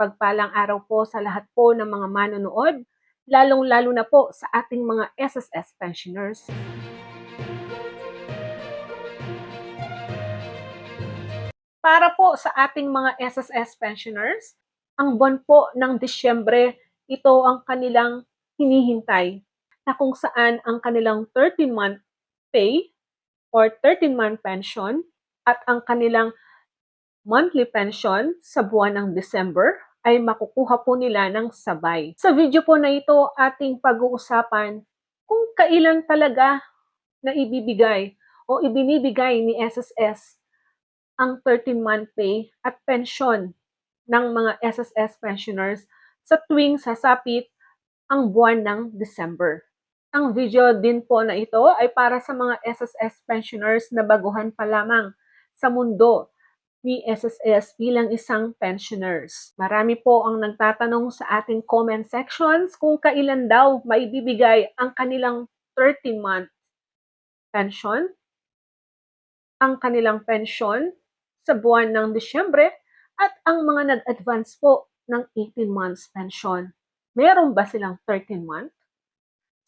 mapagpalang araw po sa lahat po ng mga manonood, lalong-lalo na po sa ating mga SSS pensioners. Para po sa ating mga SSS pensioners, ang buwan po ng Disyembre, ito ang kanilang hinihintay na kung saan ang kanilang 13-month pay or 13-month pension at ang kanilang monthly pension sa buwan ng December ay makukuha po nila ng sabay. Sa video po na ito, ating pag-uusapan kung kailan talaga na ibibigay o ibinibigay ni SSS ang 13-month pay at pension ng mga SSS pensioners sa tuwing sasapit ang buwan ng December. Ang video din po na ito ay para sa mga SSS pensioners na baguhan pa lamang sa mundo ni SSS bilang isang pensioners. Marami po ang nagtatanong sa ating comment sections kung kailan daw maibibigay ang kanilang 13-month pension, ang kanilang pension sa buwan ng Disyembre at ang mga nag-advance po ng 18 months pension. Meron ba silang 13 month?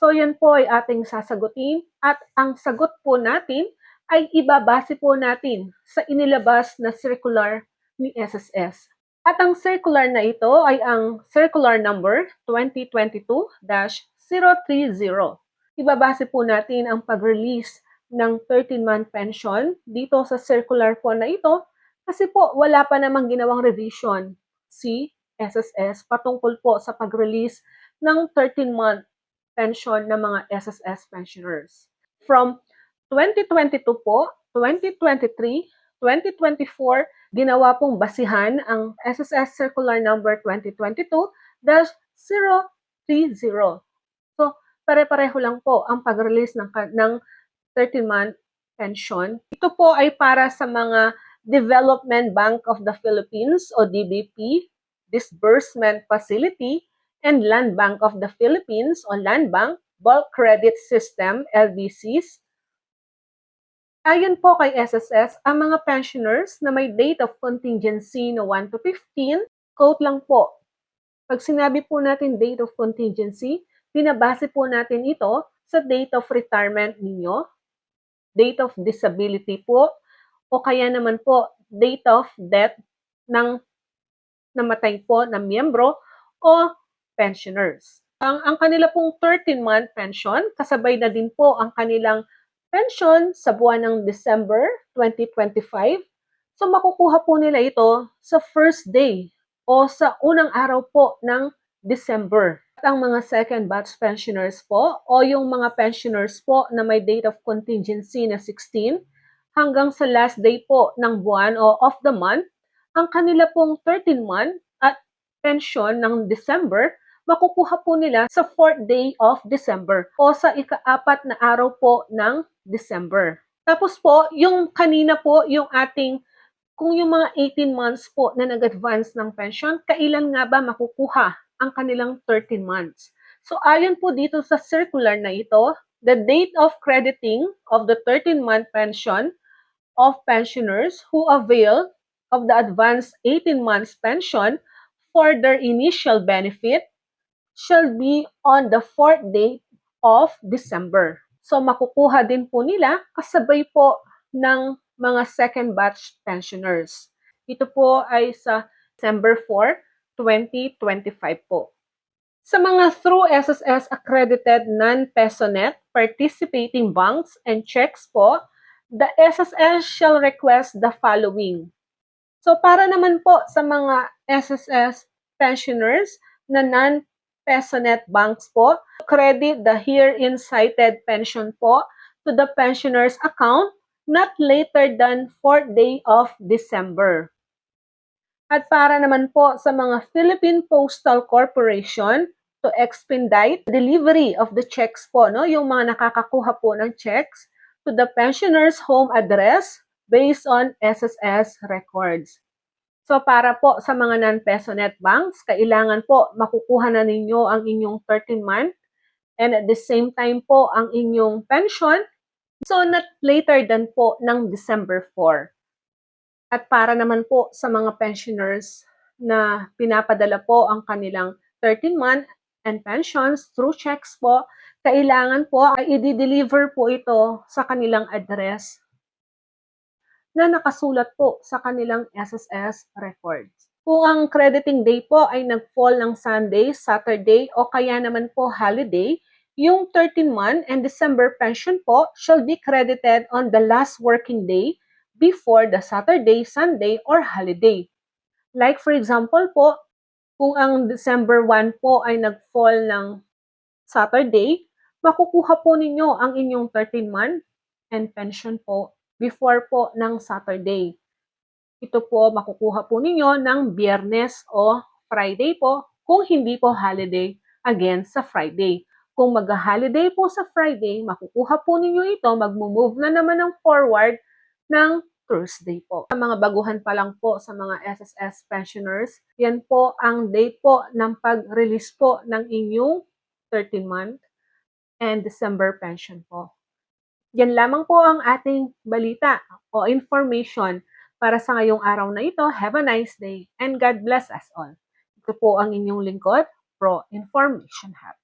So yan po ay ating sasagutin at ang sagot po natin ay ibabase po natin sa inilabas na circular ni SSS. At ang circular na ito ay ang circular number 2022-030. Ibabase po natin ang pag-release ng 13-month pension dito sa circular po na ito kasi po wala pa namang ginawang revision si SSS patungkol po sa pag-release ng 13-month pension ng mga SSS pensioners. From 2022 po, 2023, 2024, ginawa pong basihan ang SSS Circular Number 2022-030. So, pare-pareho lang po ang pag-release ng, ng 13-month pension. Ito po ay para sa mga Development Bank of the Philippines o DBP, Disbursement Facility, and Land Bank of the Philippines o Land Bank, Bulk Credit System, LBCs. Ayon po kay SSS, ang mga pensioners na may date of contingency na 1 to 15, quote lang po. Pag sinabi po natin date of contingency, binabase po natin ito sa date of retirement ninyo, date of disability po, o kaya naman po date of death ng namatay po na miyembro o pensioners. Ang, ang kanila pong 13-month pension, kasabay na din po ang kanilang pension sa buwan ng December 2025. So makukuha po nila ito sa first day o sa unang araw po ng December. At ang mga second batch pensioners po o yung mga pensioners po na may date of contingency na 16 hanggang sa last day po ng buwan o of the month, ang kanila pong 13 month at pension ng December makukuha po nila sa 4th day of December o sa ikaapat na araw po ng December. Tapos po, yung kanina po, yung ating, kung yung mga 18 months po na nag-advance ng pension, kailan nga ba makukuha ang kanilang 13 months? So, ayon po dito sa circular na ito, the date of crediting of the 13-month pension of pensioners who avail of the advanced 18 months pension for their initial benefit shall be on the fourth day of December. So makukuha din po nila kasabay po ng mga second batch pensioners. Ito po ay sa December 4, 2025 po. Sa mga through SSS accredited non-PESONet participating banks and checks po, the SSS shall request the following. So para naman po sa mga SSS pensioners na non PesoNet banks po, credit the herein cited pension po to the pensioner's account not later than 4th day of December. At para naman po sa mga Philippine Postal Corporation to expedite delivery of the checks po, no, yung mga nakakakuha po ng checks to the pensioner's home address based on SSS records. So para po sa mga non-PesoNet banks, kailangan po makukuha na ninyo ang inyong 13 month and at the same time po ang inyong pension so not later than po ng December 4. At para naman po sa mga pensioners na pinapadala po ang kanilang 13-month and pensions through checks po, kailangan po ay i-deliver po ito sa kanilang address na nakasulat po sa kanilang SSS records. Kung ang crediting day po ay nag-fall ng Sunday, Saturday o kaya naman po holiday, yung 13-month and December pension po shall be credited on the last working day before the Saturday, Sunday, or holiday. Like for example po, kung ang December 1 po ay nag-fall ng Saturday, makukuha po ninyo ang inyong 13-month and pension po before po ng Saturday. Ito po makukuha po ninyo ng Biyernes o Friday po kung hindi po holiday again sa Friday. Kung mag-holiday po sa Friday, makukuha po ninyo ito, mag-move na naman ng forward ng Thursday po. Sa mga baguhan pa lang po sa mga SSS pensioners, yan po ang date po ng pag-release po ng inyong 13-month and December pension po. Yan lamang po ang ating balita o information para sa ngayong araw na ito. Have a nice day and God bless us all. Ito po ang inyong lingkod, Pro Information Hub.